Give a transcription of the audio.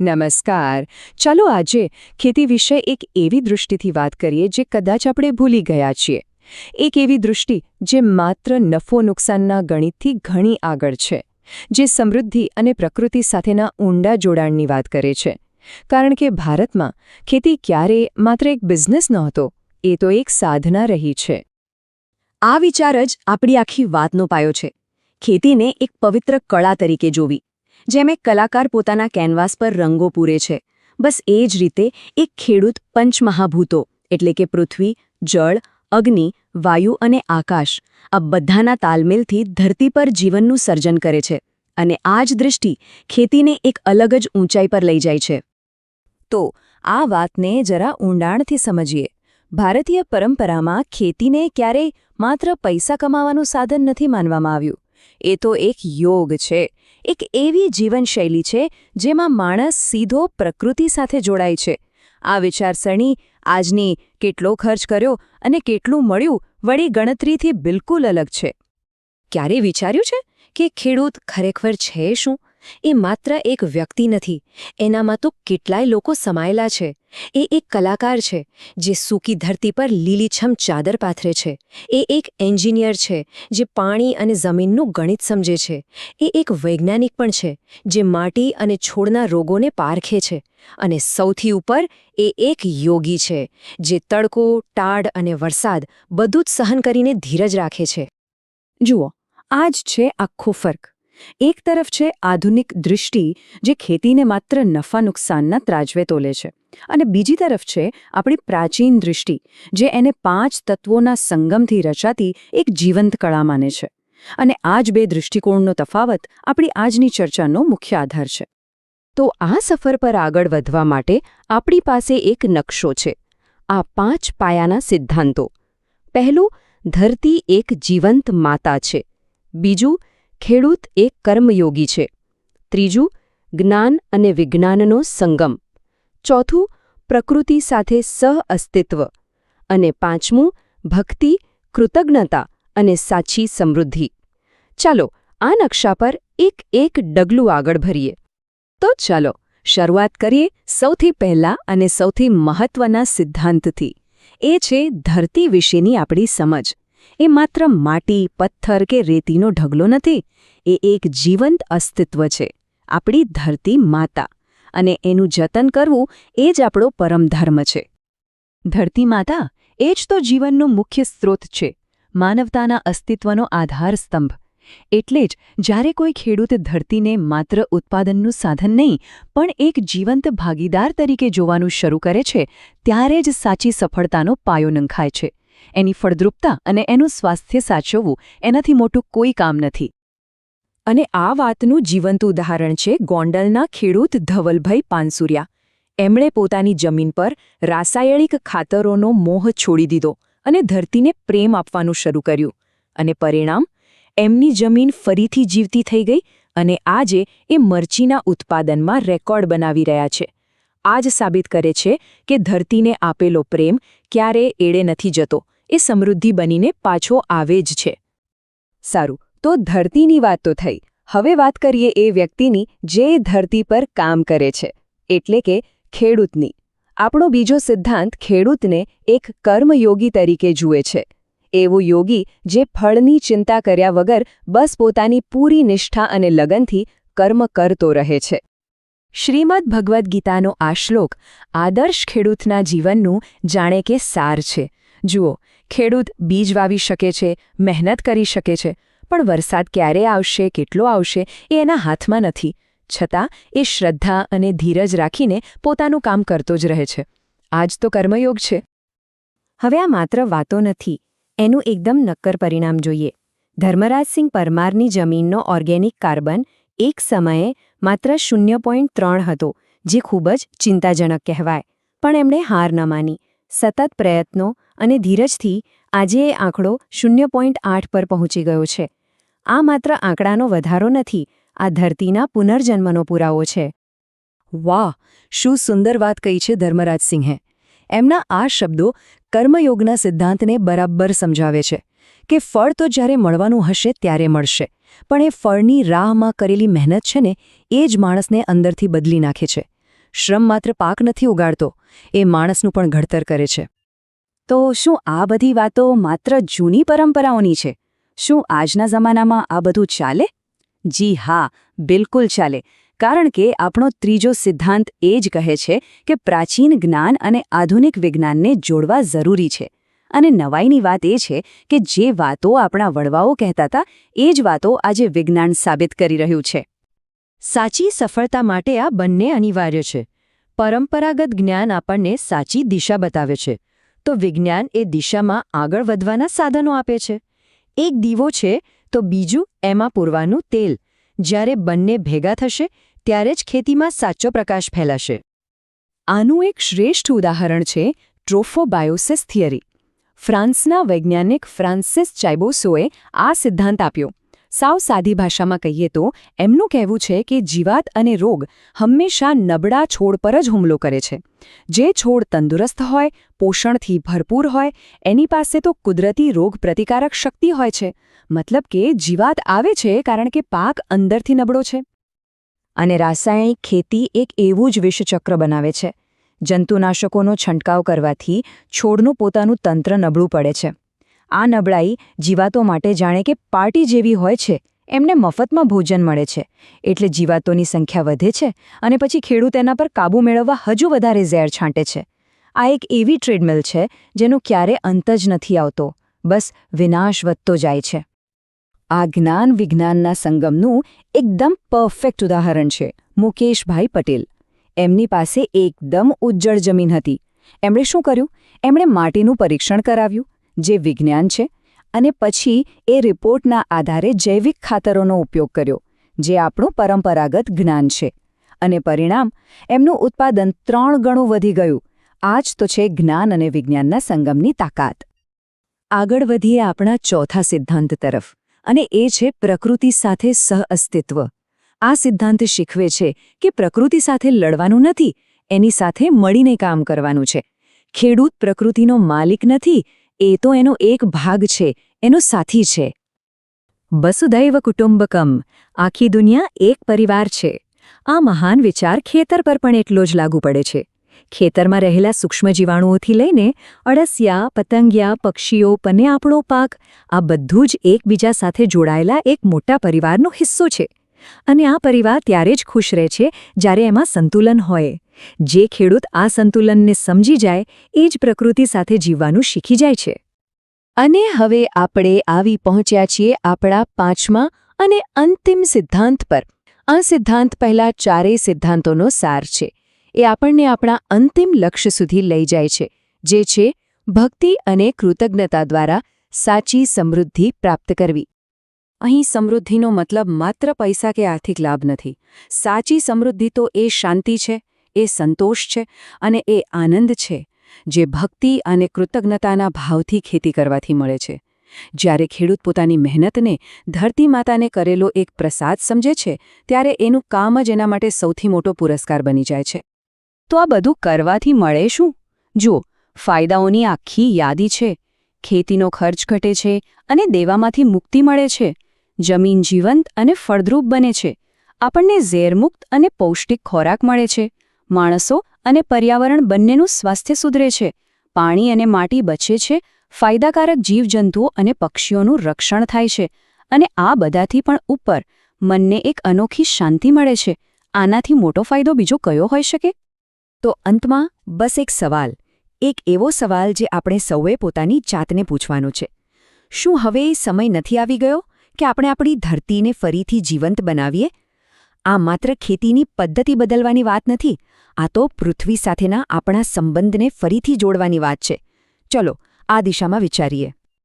નમસ્કાર. ચાલો આજે ખેતી વિશે એક એવી દૃષ્ટિથી વાત કરીએ જે કદાચ આપણે ભૂલી ગયા છીએ. એક એવી દૃષ્ટિ જે માત્ર નફો નુકસાનના ગણિતથી ઘણી આગળ છે, જે સમૃદ્ધિ અને પ્રકૃતિ સાથેના ઊંડા જોડાણની વાત કરે છે. કારણ કે ભારતમાં ખેતી ક્યારે માત્ર એક બિઝનેસ નહોતો, એ તો એક સાધના રહી છે. આ વિચાર જ આપણી આખી વાતનો પાયો છે. ખેતીને એક પવિત્ર કળા તરીકે જોવી. જેમ એક કલાકાર પોતાના કેનવાસ પર રંગો પૂરે છે. બસ એ જ રીતે એક ખેડૂત પંચમહાભૂતો, એટલે કે પૃથ્વી, જળ, અગ્નિ, વાયુ અને આકાશ, આ બધાના તાલમેલથી ધરતી પર જીવનનું સર્જન કરે છે અને આ જ દૃષ્ટિ ખેતીને એક અલગ જ ઊંચાઈ પર લઈ જાય છે. તો આ વાતને જરા ઊંડાણથી સમજીએ. ભારતીય પરંપરામાં ખેતીને ક્યારેય માત્ર પૈસા કમાવાનું સાધન નથી માનવામાં આવ્યું. એ તો એક યોગ છે. એક એવી જીવનશૈલી છે જેમાં માણસ સીધો પ્રકૃતિ સાથે જોડાય છે. આ વિચારસરણી આજની કેટલો ખર્ચ કર્યો અને કેટલું મળ્યું વળી ગણતરીથી બિલકુલ અલગ છે. ક્યારે વિચાર્યું છે કે ખેડૂત ખરેખર છે શું? એ માત્ર એક વ્યક્તિ નથી. એનામાં તો કેટલાય લોકો સમાયેલા છે. એ એક કલાકાર છે, જે સૂકી ધરતી પર લીલીછમ ચાદર પાથરે છે. એ એક એન્જિનિયર છે, જે પાણી અને જમીનનું ગણિત સમજે છે. એ એક વૈજ્ઞાનિક પણ છે, જે માટી અને છોડના રોગોને પારખે છે. અને સૌથી ઉપર એ એક યોગી છે, જે તડકો, ટાઢ અને વરસાદ બધું જ સહન કરીને ધીરજ રાખે છે. જુઓ, આ જ છે આખો ફર્ક. એક તરફ છે આધુનિક દૃષ્ટિ, જે ખેતીને માત્ર નફા નુકસાનના ત્રાજવે તોલે છે. અને બીજી તરફ છે આપણી પ્રાચીન દૃષ્ટિ, જે એને પાંચ તત્વોના સંગમથી રચાતી એક જીવંત કળા માને છે. અને આ જ બે દૃષ્ટિકોણનો તફાવત આપણી આજની ચર્ચાનો મુખ્ય આધાર છે. તો આ સફર પર આગળ વધવા માટે આપણી પાસે એક નકશો છે. આ પાંચ પાયાના સિદ્ધાંતો. પહેલું, ધરતી એક જીવંત માતા છે. બીજું ખેડૂત એક કર્મયોગી છે. ત્રીજું, જ્ઞાન અને વિજ્ઞાનનો સંગમ. ચોથું, પ્રકૃતિ સાથે સહઅસ્તિત્વ. અને પાંચમું, ભક્તિ, કૃતજ્ઞતા અને સાચી સમૃદ્ધિ. ચાલો, આ નકશા પર એક એક ડગલું આગળ ભરીએ. તો ચાલો, શરૂઆત કરીએ સૌથી પહેલા અને સૌથી મહત્વના સિદ્ધાંતથી. એ છે ધરતી વિશેની આપણી સમજ. એ માત્ર માટી, પથ્થર કે રેતીનો ઢગલો નથી, એ એક જીવંત અસ્તિત્વ છે, આપણી ધરતી માતા, અને એનું જતન કરવું એ જ આપણો પરમધર્મ છે. ધરતી માતા એ જ તો જીવનનો મુખ્ય સ્ત્રોત છે, માનવતાના અસ્તિત્વનો આધાર સ્તંભ. એટલે જ જ્યારે કોઈ ખેડૂત ધરતીને માત્ર ઉત્પાદનનું સાધન નહીં, પણ એક જીવંત ભાગીદાર તરીકે જોવાનું શરૂ કરે છે, ત્યારે જ સાચી સફળતાનો પાયો નંખાય છે. એની ફળદ્રુપતા અને એનું સ્વાસ્થ્ય સાચવવું એનાથી મોટું કોઈ કામ નથી. અને આ વાતનું જીવંત ઉદાહરણ છે ગોંડલના ખેડૂત ધવલભાઈ પાનસુરિયા. એમણે પોતાની જમીન પર રાસાયણિક ખાતરોનો મોહ છોડી દીધો અને ધરતીને પ્રેમ આપવાનું શરૂ કર્યું. અને પરિણામ? એમની જમીન ફરીથી જીવતી થઈ ગઈ અને આજે એ મરચીના ઉત્પાદનમાં રેકોર્ડ બનાવી રહ્યા છે. આ જ સાબિત કરે છે કે ધરતીને આપેલો પ્રેમ ક્યારે એળે નથી જતો. એ સમૃદ્ધિ બનીને પાછો આવે જ છે. સારું, તો ધરતીની વાત તો થઈ. હવે વાત કરીએ એ વ્યક્તિની જે ધરતી પર કામ કરે છે, એટલે કે ખેડૂતની. આપણો બીજો સિદ્ધાંત ખેડૂતને એક કર્મયોગી તરીકે જુએ છે. એવો યોગી જે ફળની ચિંતા કર્યા વગર બસ પોતાની પૂરી નિષ્ઠા અને લગનથી કર્મ કરતો રહે છે. શ્રીમદ ભગવદ્ ગીતાનો આ શ્લોક આદર્શ ખેડૂતના જીવનનું જાણે કે સાર છે. જુઓ ખેડૂત બીજ વાવી શકે છે, મહેનત કરી શકે છે, પણ વરસાદ ક્યારે આવશે, કેટલો આવશે, એ એના હાથમાં નથી. છતાં, એ શ્રદ્ધા અને ધીરજ રાખીને પોતાનું કામ કરતો જ રહે છે. આજ તો કર્મયોગ છે. હવે આ માત્ર વાતો નથી. એનું એકદમ નક્કર પરિણામ જોઈએ. ધર્મરાજસિંહ પરમારની જમીનનો ઓર્ગેનિક કાર્બન એક સમયે માત્ર શૂન્ય પોઈન્ટ ત્રણ હતો, જે ખૂબ જ ચિંતાજનક કહેવાય. પણ એમણે હાર ન માની. સતત પ્રયત્નો અને ધીરજથી આજે એ આંકડો શૂન્ય પોઈન્ટ આઠ પર પહોંચી ગયો છે. આ માત્ર આંકડાનો વધારો નથી, આ ધરતીના પુનર્જન્મનો પુરાવો છે. વાહ, શું સુંદર વાત કહી છે ધર્મરાજસિંહે એમના આ શબ્દો કર્મયોગના સિદ્ધાંતને બરાબર સમજાવે છે કે ફળ તો જ્યારે મળવાનું હશે ત્યારે મળશે, પણ એ ફળની રાહમાં કરેલી મહેનત છે ને, એ જ માણસને અંદરથી બદલી નાખે છે. શ્રમ માત્ર પાક નથી ઉગાડતો, એ માણસનું પણ ઘડતર કરે છે. તો શું આ બધી વાતો માત્ર જૂની પરંપરાઓની છે? શું આજના જમાનામાં આ બધું ચાલે? જી હા, બિલકુલ ચાલે. કારણ કે આપણો ત્રીજો સિદ્ધાંત એ જ કહે છે કે પ્રાચીન જ્ઞાન અને આધુનિક વિજ્ઞાનને જોડવા જરૂરી છે. અને નવાઈની વાત એ છે કે જે વાતો આપણા વડવાઓ કહેતા હતા, એ જ વાતો આજે વિજ્ઞાન સાબિત કરી રહ્યું છે. સાચી સફળતા માટે આ બંને અનિવાર્ય છે. પરંપરાગત જ્ઞાન આપણને સાચી દિશા બતાવે છે. તો વિજ્ઞાન એ દિશામાં આગળ વધવાના સાધનો આપે છે. એક દીવો છે, તો બીજું એમાં પૂરવાનું તેલ. જ્યારે બંને ભેગા થશે, ત્યારે જ ખેતીમાં સાચો પ્રકાશ ફેલાશે. આનું એક શ્રેષ્ઠ ઉદાહરણ છે, ટ્રોફોબાયોસિસ થિયરી. ફ્રાન્સના વૈજ્ઞાનિક ફ્રાન્સિસ ચાઇબોસોએ આ સિદ્ધાંત આપ્યો. સાવ સાદી ભાષામાં કહીએ તો, એમનું કહેવું છે કે જીવાત અને રોગ હંમેશા નબળા છોડ પર જ હુમલો કરે છે. જે છોડ તંદુરસ્ત હોય, પોષણથી ભરપૂર હોય, એની પાસે તો કુદરતી રોગ પ્રતિકારક શક્તિ હોય છે. મતલબ કે જીવાત આવે છે કારણ કે પાક અંદરથી નબળો છે. અને રાસાયણિક ખેતી એક એવું જ વિષચક્ર બનાવે છે. જંતુનાશકોનો છંટકાવ કરવાથી છોડનું પોતાનું તંત્ર નબળું પડે છે. આ નબળાઈ જીવાતો માટે જાણે કે પાર્ટી જેવી હોય છે. એમને મફતમાં ભોજન મળે છે. એટલે જીવાતોની સંખ્યા વધે છે અને પછી ખેડૂત એના પર કાબૂ મેળવવા હજુ વધારે ઝેર છાંટે છે. આ એક એવી ટ્રેડમિલ છે જેનો ક્યારે અંત જ નથી આવતો. બસ વિનાશ વધતો જાય છે. આ જ્ઞાન વિજ્ઞાનના સંગમનું એકદમ પરફેક્ટ ઉદાહરણ છે મુકેશભાઈ પટેલ. એમની પાસે એકદમ ઉજ્જળ જમીન હતી. એમણે શું કર્યું? એમણે માટીનું પરીક્ષણ કરાવ્યું. જે વિજ્ઞાન છે અને પછી એ રિપોર્ટના આધારે જૈવિક ખાતરોનો ઉપયોગ કર્યો, જે આપણું પરંપરાગત જ્ઞાન છે. અને પરિણામ, એમનું ઉત્પાદન ત્રણ ગણું વધી ગયું. આ જ તો છે જ્ઞાન અને વિજ્ઞાનના સંગમની તાકાત. આગળ વધીએ આપણા ચોથા સિદ્ધાંત તરફ. અને એ છે પ્રકૃતિ સાથે સહઅસ્તિત્વ. આ સિદ્ધાંત શીખવે છે કે પ્રકૃતિ સાથે લડવાનું નથી, એની સાથે મળીને કામ કરવાનું છે. ખેડૂત પ્રકૃતિનો માલિક નથી એ તો એનો એક ભાગ છે, એનો સાથી છે. વસુધૈવ કુટુંબકમ, આખી દુનિયા એક પરિવાર છે. આ મહાન વિચાર ખેતર પર પણ એટલો જ લાગુ પડે છે. ખેતરમાં રહેલા સૂક્ષ્મજીવાણુઓથી લઈને અળસિયા, પતંગિયા, પક્ષીઓ, પને આપણો પાક, આ બધું જ એકબીજા સાથે જોડાયેલા એક મોટા પરિવારનો હિસ્સો છે. અને આ પરિવાર ત્યારે જ ખુશ રહે છે, જ્યારે એમાં સંતુલન હોય. જે ખેડૂત આ સંતુલનને સમજી જાય, એ જ પ્રકૃતિ સાથે જીવવાનું શીખી જાય છે. અને હવે આપણે આવી પહોંચ્યા છીએ આપણા પાંચમા અને અંતિમ સિદ્ધાંત પર. આ સિદ્ધાંત પહેલા ચારેય સિદ્ધાંતોનો સાર છે. એ આપણને આપણા અંતિમ લક્ષ્ય સુધી લઈ જાય છે, જે છે ભક્તિ અને કૃતજ્ઞતા દ્વારા સાચી સમૃદ્ધિ પ્રાપ્ત કરવી. અહીં સમૃદ્ધિનો મતલબ માત્ર પૈસા કે આર્થિક લાભ નથી. સાચી સમૃદ્ધિ તો એ શાંતિ છે એ સંતોષ છે અને એ આનંદ છે, જે ભક્તિ અને કૃતજ્ઞતાના ભાવથી ખેતી કરવાથી મળે છે. જ્યારે ખેડૂત પોતાની મહેનતને ધરતી માતાને કરેલો એક પ્રસાદ સમજે છે, ત્યારે એનું કામ જ એના માટે સૌથી મોટો પુરસ્કાર બની જાય છે. તો આ બધું કરવાથી મળે શું? જુઓ, ફાયદાઓની આખી યાદી છે. ખેતીનો ખર્ચ ઘટે છે અને દેવામાંથી મુક્તિ મળે છે. જમીન જીવંત અને ફળદ્રુપ બને છે. આપણને ઝેરમુક્ત અને પૌષ્ટિક ખોરાક મળે છે. માણસો અને પર્યાવરણ બંનેનું સ્વાસ્થ્ય સુધરે છે. પાણી અને માટી બચે છે, ફાયદાકારક જીવજંતુઓ અને પક્ષીઓનું રક્ષણ થાય છે, અને આ બધાથી પણ ઉપર મનને એક અનોખી શાંતિ મળે છે. આનાથી મોટો ફાયદો બીજો કયો હોઈ શકે? તો અંતમાં, બસ એક સવાલ. એક એવો સવાલ જે આપણે સૌએ પોતાની જાતને પૂછવાનો છે. શું હવે સમય નથી આવી ગયો કે આપણે આપણી ધરતીને ફરીથી જીવંત બનાવીએ? આ માત્ર ખેતીની પદ્ધતિ બદલવાની વાત નથી, આ તો પૃથ્વી સાથેના આપણા સંબંધને ફરીથી જોડવાની વાત છે. ચલો, આ દિશામાં વિચારીએ.